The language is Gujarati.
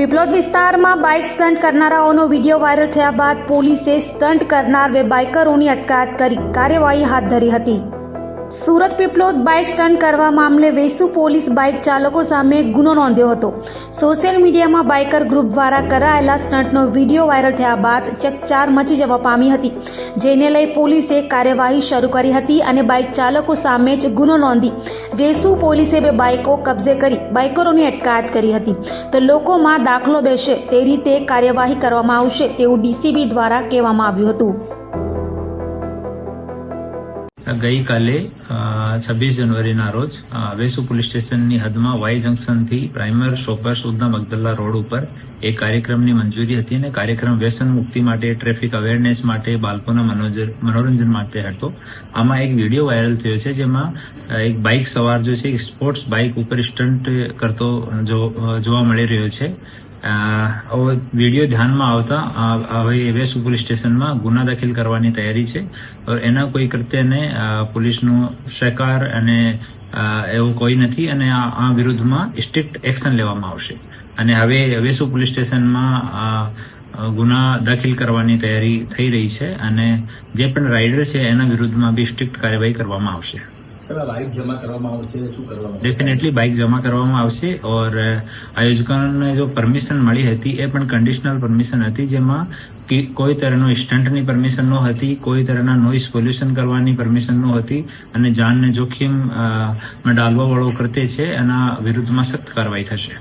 પીપલોદ વિસ્તારમાં બાઇક સ્ટન્ટ કરનારાઓનો વીડિયો વાયરલ થયા બાદ પોલીસે સ્ટન્ટ કરનાર બે બાઇકરોની અટકાયત કરી કાર્યવાહી હાથ ધરી હતી. સુરત પીપલોદ બાઇક સ્ટન્ટ કરવા મામલે વેસુ પોલીસ બાઇક ચાલકો સામે ગુનો નોંધ્યો હતો. સોશિયલ મીડિયામાં બાઇકર ગ્રુપ દ્વારા કરાયેલા સ્ટન્ટનો વીડિયો વાયરલ થયા બાદ ચકચાર મચી જવા પામી હતી. જેને લઈ પોલીસે કાર્યવાહી શરૂ કરી હતી અને બાઇક ચાલકો સામે જ ગુનો નોંધી વેસુ પોલીસે બે બાઇકો કબજે કરી બાઇકરોની અટકાયત કરી હતી. તો લોકોમાં દાખલો બેસે તે રીતે કાર્યવાહી કરવામાં આવશે તેવું ડીસીબી દ્વારા કહેવામાં આવ્યું હતું. ગઈકાલે છવ્વીસ જાન્યુઆરીના રોજ વેસુ પોલીસ સ્ટેશનની હદમાં વાય જંકશનથી પ્રાઇમર શોપર સુધના મગદલ્લા રોડ ઉપર એક કાર્યક્રમની મંજૂરી હતી અને કાર્યક્રમ વ્યસન મુક્તિ માટે, ટ્રાફિક અવેરનેસ માટે, બાળકોના મનોરંજન માટે હતો. આમાં એક વીડિયો વાયરલ થયો છે જેમાં એક બાઇક સવાર જો છે, એક સ્પોર્ટ્સ બાઇક ઉપર સ્ટન્ટ કરતો જોવા મળી રહ્યો છે. વીડિયો ધ્યાનમાં આવતા હવે વેસ્ટ પોલીસ સ્ટેશનમાં ગુના દાખલ કરવાની તૈયારી છે. એના કોઈ કૃત્યને પોલીસનો સહકાર અને એવું કોઈ નથી અને આ વિરુદ્ધમાં સ્ટ્રિક્ટ એક્શન લેવામાં આવશે. અને હવે વેસુ પોલીસ સ્ટેશનમાં ગુના દાખલ કરવાની તૈયારી થઈ રહી છે અને જે પણ રાઇડર છે એના વિરુદ્ધમાં બી સ્ટ્રિક્ટ કાર્યવાહી કરવામાં આવશે. ડેફિનેટલી બાઇક જમા કરવામાં આવશે ઓર આયોજકોને જો પરમિશન મળી હતી એ પણ કંડિશનલ પરમિશન હતી જેમાં કોઈ તરહનો સ્ટન્ટની પરમિશન ન હતી કોઈ તરહના નોઇસ પોલ્યુશન કરવાની પરમિશન ન હતી અને જાનને જોખમ અ, માં ડાલવા વાળો કૃત્ય છે એના વિરુદ્ધમાં સખ્ત કાર્યવાહી થશે.